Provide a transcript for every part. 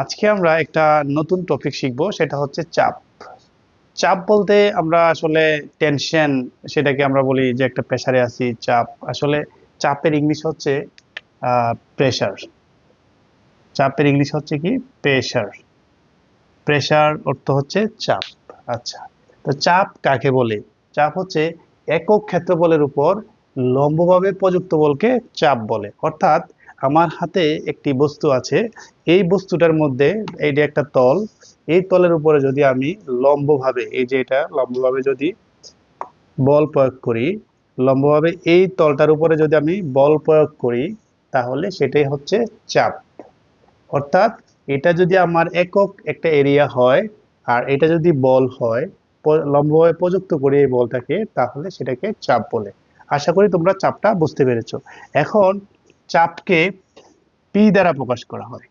আজকে আমরা একটা নতুন টপিক শিখব, সেটা হচ্ছে চাপ। চাপ বলতে আমরা আসলে টেনশন সেটাকে আমরা বলি যে একটা প্রেসারে আছি, চাপ। আসলে চাপের ইংলিশ হচ্ছে প্রেশার চাপের ইংলিশ হচ্ছে কি? প্রেশার প্রেশার অর্থ হচ্ছে চাপ। আচ্ছা তো চাপ কাকে বলে? চাপ হচ্ছে একক ক্ষেত্রফলের উপর লম্বভাবে প্রযুক্ত বলকে চাপ বলে। অর্থাৎ আমার হাতে একটি বস্তু আছে। এই বস্তুটার মধ্যে এই যে একটা তল, এই তলের উপরে যদি আমি লম্বভাবে, এই যে এটা, লম্বভাবে যদি বল প্রয়োগ করি, লম্বভাবে এই তলটার উপরে যদি আমি বল প্রয়োগ করি, তাহলে সেটাই হচ্ছে চাপ। অর্থাৎ এটা যদি আমার একক একটা এরিয়া হয়, আর এটা যদি বল হয় লম্বভাবে প্রযুক্ত করি এই বলটাকে, তাহলে সেটাকে চাপ বলে। আশা করি তোমরা চাপটা বুঝতে পেরেছ। এখন চাপকে পি দ্বারা প্রকাশ করা হয়।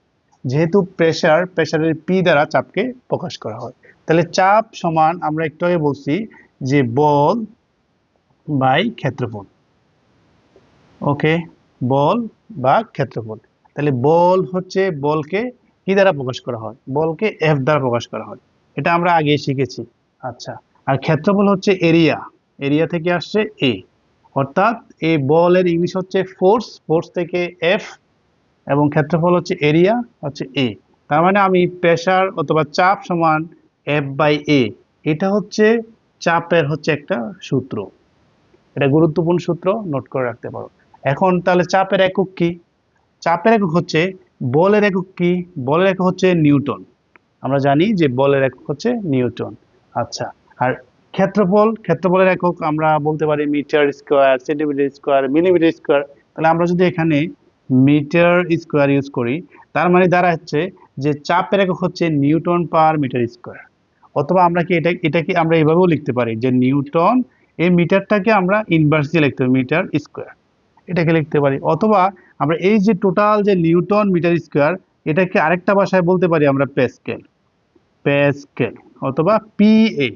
যেহেতু প্রেসার প্রেসারের পি দ্বারা চাপকে প্রকাশ করা হয়। তাহলে চাপ সমান আমরা একটু আগে বলছি যে বল বাই ক্ষেত্রফল। ওকে বল বা ক্ষেত্রফল। তাহলে বল হচ্ছে বলকে কি দ্বারা প্রকাশ করা হয়। বলকে এফ দ্বারা প্রকাশ করা হয়। এটা আমরা আগে শিখেছি। আচ্ছা। আর ক্ষেত্রফল হচ্ছে এরিয়া এরিয়া থেকে আসছে এ অর্থাৎ এই বলের ইংলিশ হচ্ছে ফোর্স ফোর্স থেকে এফ এবং ক্ষেত্রফল হচ্ছে এরিয়া হচ্ছে এ তার মানে আমি প্রেসার অথবা চাপ সমান এফ বাই এ এটা হচ্ছে চাপের হচ্ছে একটা সূত্র। এটা গুরুত্বপূর্ণ সূত্র নোট করে রাখতে পারো। এখন তাহলে চাপের একক কি? চাপের একক হচ্ছে বলের একক কি? বলের একক হচ্ছে নিউটন। আমরা জানি যে বলের একক হচ্ছে নিউটন। আচ্ছা আর ক্ষেত্রফল, ক্ষেত্রফলের একক আমরা বলতে পারি metre square, centimetre square, millimetre square. তাহলে আমরা যদি এখানে মিটার স্কোয়ার ইউজ করি, তার মানে দ্বারা হচ্ছে যে চাপের একক হচ্ছে নিউটন পার মিটার স্কোয়ার। অথবা আমরা কি এটা, এটাকে আমরা এভাবেও লিখতে পারি যে নিউটন এই মিটারটাকে আমরা ইনভার্স দিয়ে লিখতে পারি, মিটার স্কোয়ার। এটাকে লিখতে পারি। অথবা আমরা এই যে টোটাল যে নিউটন মিটার স্কোয়ার, এটাকে আরেকটা ভাষায় বলতে পারি আমরা প্যাসকেল প্যাসকেল অথবা পিএ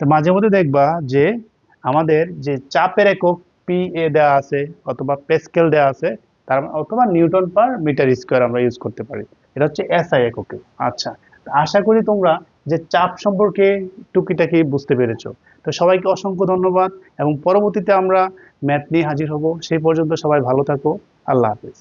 তো মাঝে মধ্যে দেখবা যে আমাদের যে চাপের একক পিএ দেওয়া আছে অথবা প্যাসকেল দেওয়া আছে, তার অথবা নিউটন পার মিটার স্কোয়ার আমরা ইউজ করতে পারি। এটা হচ্ছে এসআই এককে। আচ্ছা আশা করি তোমরা যে চাপ সম্পর্কে টুকিটাকি বুঝতে পেরেছ। তো সবাইকে অসংখ্য ধন্যবাদ এবং পরবর্তীতে আমরা ম্যাথ নিয়ে হাজির হব। সেই পর্যন্ত সবাই ভালো থাকো। আল্লাহ হাফিজ।